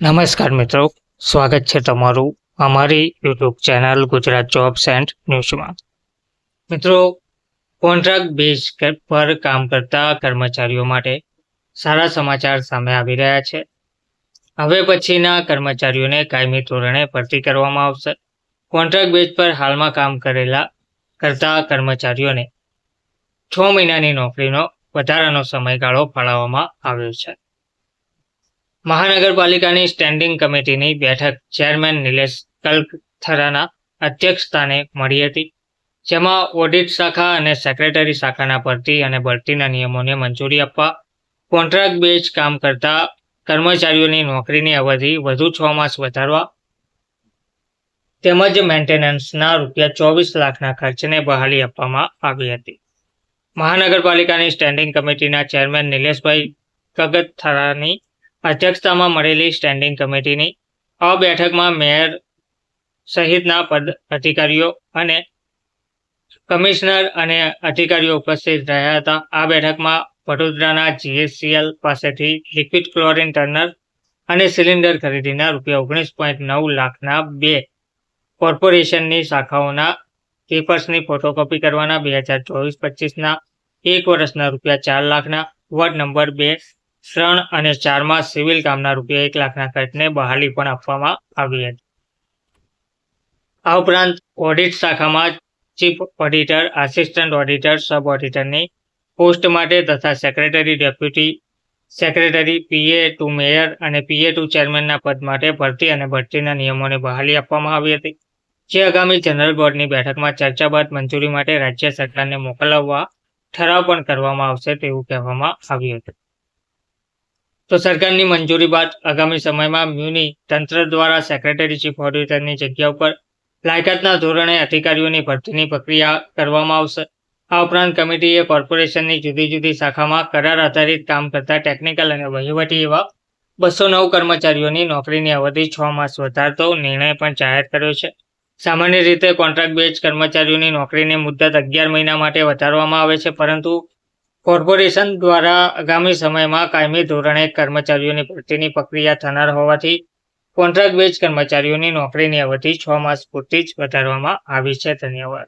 નમસ્કાર મિત્રો, સ્વાગત છે તમારું અમારી YouTube channel Gujarat jobs and ન્યૂઝમાં મિત્રો, કોન્ટ્રાક્ટ બેઝ પર કામ કરતા કર્મચારીઓ માટે સારા સમાચાર સામે આવી રહ્યા છે. હવે પછીના કર્મચારીઓને કાયમી ધોરણે ભરતી કરવામાં આવશે. કોન્ટ્રાક્ટ બેઝ પર હાલમાં કામ કરેલા કરતા કર્મચારીઓને છ મહિનાની નોકરીનો વધારાનો સમયગાળો ફાળવવામાં આવ્યો છે. મહાનગરપાલિકાની સ્ટેન્ડિંગ કમિટીની બેઠક ચેરમેન નિલેશ કલથરાના અધ્યક્ષસ્થાને મળી હતી, જેમાં ઓડિટ શાખા અને સેક્રેટરી શાખાના ભરતી અને ભરતીના નિયમોને મંજૂરી આપવા કોન્ટ્રાક્ટ બેઝ કામ કરતા કર્મચારીઓની નોકરીની અવધિ વધુ છ માસ વધારવા, તેમજ મેન્ટેનન્સના રૂપિયા ચોવીસ લાખના ખર્ચને બહાલી આપવામાં આવી હતી. મહાનગરપાલિકાની સ્ટેન્ડિંગ કમિટીના ચેરમેન નિલેશભાઈ કગથરાની અધ્યક્ષતામાં મળેલી સ્ટેન્ડિંગ કમિટીની આ બેઠકમાં મેયર સહિતના પદ અધિકારીઓ અને કમિશનર અને અધિકારીઓ ઉપસ્થિત રહ્યા હતા. આ બેઠકમાં વડોદરાના જીએસસીએલ પાસેથી લિક્વિડ ક્લોરિન ટર્નર અને સિલિન્ડર ખરીદીના રૂપિયા ઓગણીસ પોઈન્ટ નવ લાખના બે કોર્પોરેશનની શાખાઓના પેપર્સની ફોટોકોપી કરવાના બે હજાર ચોવીસ પચીસના એક વર્ષના રૂપિયા ચાર લાખના વોર્ડ નંબર બે ત્રણ અને ચારમાં સિવિલ કામના રૂપિયા એક લાખના ખર્ચને બહાલી પણ આપવામાં આવી હતી. આ ઉપરાંત ઓડિટ શાખામાં chief auditor, assistant auditor, sub ઓડિટરની post માટે તથા secretary deputy secretary, PA to mayor અને પીએ ટુ ચેરમેનના પદ માટે ભરતી અને ભરતીના નિયમોને બહાલી આપવામાં આવી હતી. જે આગામી જનરલ બોર્ડની બેઠકમાં ચર્ચા બાદ મંજૂરી માટે રાજ્ય સરકારને મોકલવા ઠરાવ પણ કરવામાં આવશે તેવું કહેવામાં આવ્યું હતું. તો સરકારની મંજૂરી બાદ આગામી સમયમાં મ્યુનિ તંત્ર દ્વારા સેક્રેટરી ચીફ ઓડિટરની જગ્યા ઉપર લાયકાતના ધોરણે અધિકારીઓની ભરતીની પ્રક્રિયા કરવામાં આવશે. આ ઉપરાંત કમિટીએ કોર્પોરેશનની જુદી જુદી શાખામાં કરાર આધારિત કામ કરતા ટેકનિકલ અને વહીવટી એવા બસો નવ કર્મચારીઓની નોકરીની અવધિ છ માસ વધારતો નિર્ણય પણ જાહેર કર્યો છે. સામાન્ય રીતે કોન્ટ્રાક્ટ બેઝ કર્મચારીઓની નોકરીની મુદ્દત અગિયાર મહિના માટે વધારવામાં આવે છે, પરંતુ કોર્પોરેશન દ્વારા આગામી સમયમાં કાયમી ધોરણે કર્મચારીઓની ભરતીની પ્રક્રિયા થનાર હોવાથી કોન્ટ્રાક્ટ બેઝ કર્મચારીઓની નોકરીની અવધિ છ માસ પૂરતી જ વધારવામાં આવી છે. ધન્યવાદ.